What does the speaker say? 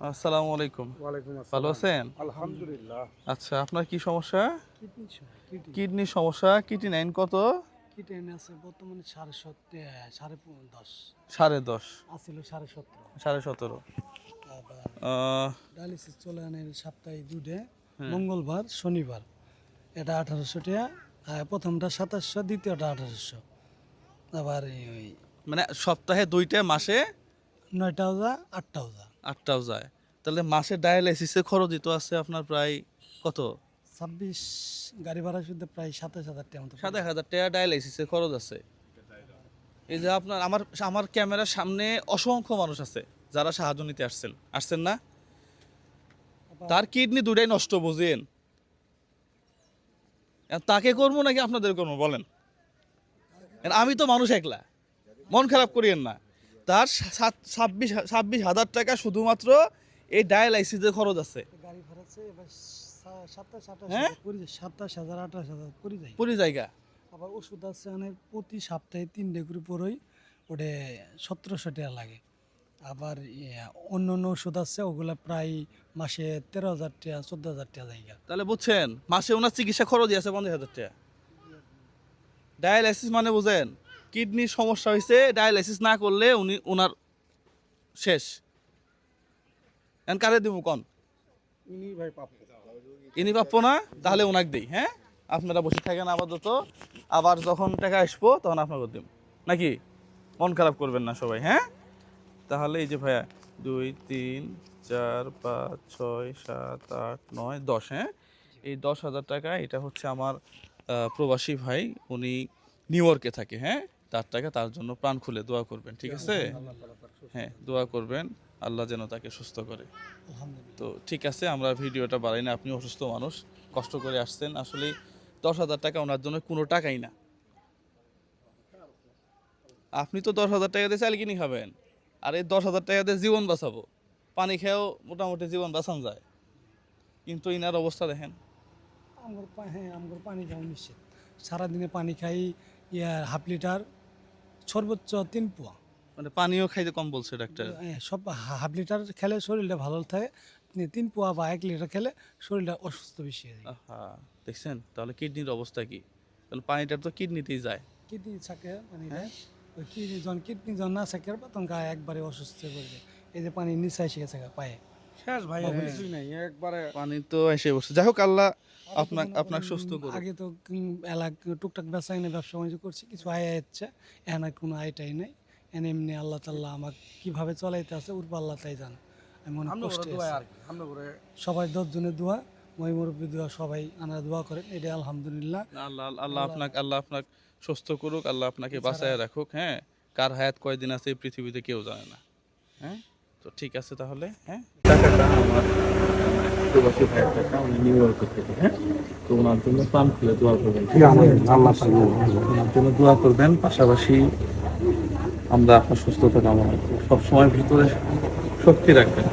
আসসালামু আলাইকুম। ভালো আছেন? আলহামদুলিল্লাহ। আচ্ছা আপনার কি সমস্যা? কিডনি সমস্যা কিডনি। নাইন কত? কিডনি আছে বর্তমানে সাড়ে সত্তর সাড়ে দশ। সাড়ে দশ। সাড়ে সতেরো। সাড়ে সতেরো। ডায়ালিসিস চলে আনে সপ্তাহে দুটে মঙ্গলবার শনিবার। এটা আঠারোশো টাকা প্রথমটা সাতাশশো দ্বিতীয়টা আঠারোশো। আবার মানে সপ্তাহে দুইটা মাসে? নয়টা ওজা আটটা ওজা আটটাও যায়। তাহলে মাসে ডায়ালাইসিসের খরচ দিতে আছে আপনার প্রায় কত? ছাব্বিশ গাড়ি ভাড়া শুধু প্রায় সাতাশ হাজার টাকা মতো সাত হাজার টাকা ডায়ালাইসিসের খরচ আছে। এই যে আপনার আমার আমার ক্যামেরার সামনে অসংখ্য মানুষ আছে যারা সাহায্য নিতে আসছেন। আসছেন না? তার কিডনি দুটাই নষ্ট বুঝেন। তাকে করব নাকি আপনাদের করব বলেন। আমি তো মানুষ একলা। মন খারাপ করিয়েন না। তার ছাব্বিশ ছাব্বিশ হাজার টাকা শুধুমাত্র এই ডায়ালাইসিসের খরচ আছে। হ্যাঁ? পুরি জায়গা আবার ওষুধ আছে মানে প্রতি সপ্তাহে তিনটে করে পরই ওটা সতেরোশো টাকা লাগে। আবার অন্য অন্য ওষুধ আছে ওগুলা প্রায় মাসে তেরো হাজার টাকা চোদ্দ হাজার টাকা জায়গা তাহলে বুঝছেন মাসে ওনার চিকিৎসা খরচই আছে পঞ্চাশ হাজার টাকা। ডায়ালাইসিস মানে বুঝেন কিডনির সমস্যা হয়েছে ডায়ালাইসিস না করলে উনি ওনার শেষ। এখন কারে দিব কন? ইনি ভাই পাপু প্রাপ্য না? তাহলে ওনাকে দিই হ্যাঁ? আপনারা বসে থাকেন আপাতত। আবার যখন টাকা আসব তখন আপনাকে দিব। নাকি? মন খারাপ করবেন না সবাই হ্যাঁ? তাহলে এই যে ভাইয়া দুই তিন চার পাঁচ ছয় সাত আট নয় দশ হ্যাঁ? এই দশ হাজার টাকা এটা হচ্ছে আমার প্রবাসী ভাই উনি নিউ ইয়র্কে থাকে হ্যাঁ? তার টাকা তার জন্য প্রাণ খুলে দোয়া করবেন ঠিক আছে? হ্যাঁ দোয়া করবেন আল্লাহ যেন তাকে সুস্থ করে। তো ঠিক আছে আমরা ভিডিওটা বাড়াই না আপনি অসুস্থ মানুষ কষ্ট করে আসছেন আসলে দশ হাজার টাকা ওনার জন্য কোনো টাকাই না। আপনি তো দশ হাজার টাকা দিয়ে চাল কিনে খাবেন আর এই দশ হাজার টাকা দিয়ে জীবন বাঁচাবো। পানি খেয়েও মোটামুটি জীবন বাঁচান যায়। কিন্তু ইনার অবস্থা দেখেন। আমগর হ্যাঁ আমগর পানি খাওয়া নিশ্চিত। সারাদিনে পানি খাই হাফ লিটার সর্বোচ্চ তিন পোয়া। মানে পানিও খাইতে কম বলছে ডাক্তার। হ্যাঁ, সব হাফ লিটার খেলে শরীরটা ভালো থাকে তিন পোয়া বা এক লিটার খেলে শরীরটা অসুস্থ বেশি হয়ে যায়। দেখছেন? তাহলে কিডনির অবস্থা কি? তাহলে পানিটা তো কিডনিতেই যায়। কিডনি থাকে পানি ওই কিডনি যখন কিডনি যখন না থাকে তখন গায়ে একবারে অসুস্থ হয়ে পড়ে যায়। এই যে পানি নিচে এসে গেছে পায়ে। শেষ ভাই আর কিছুই নাই একবারে পানি তো এসে বসে। যাই হোক আল্লাহ আপনার আপনার সুস্থ করুন আগে তো এলাক টুকটাক ব্যবসা এনে ব্যবসা বাণিজ্য করছি কিছু আয় হচ্ছে এখন আর কোনো আয়টাই নাই। এনে এমনি আল্লাহ তাল্লাহ আমাকে কীভাবে চলাইতে আছে উর্ব আল্লাহ তাই জানে। আমি অনেক কষ্টে সবাই দশ জনের দোয়া মই মুরব্বী দোয়া সবাই আনারা দোয়া করেন এটা আলহামদুলিল্লাহ। আল্লাহ আল্লাহ আপনাকে আল্লাহ আপনাকে সুস্থ করুক আল্লাহ আপনাকে বাঁচায় রাখুক হ্যাঁ। কার হায়াত কয়দিন আছে এই পৃথিবীতে কেউ জানে না হ্যাঁ। তো ঠিক আছে তাহলে হ্যাঁ? টাকাটা আমার প্রবাসী ভাইয়ের টাকা উনি নিউ ইয়র্ক থেকে হ্যাঁ? তো ওনার জন্য প্রাণ খুলে দোয়া করবেন ঠিক আল্লাহ ওনার জন্য দোয়া করবেন পাশাপাশি আমরা আপনার সুস্থতা কামনা করি। সবসময় ভিতরে শক্তি রাখবেন।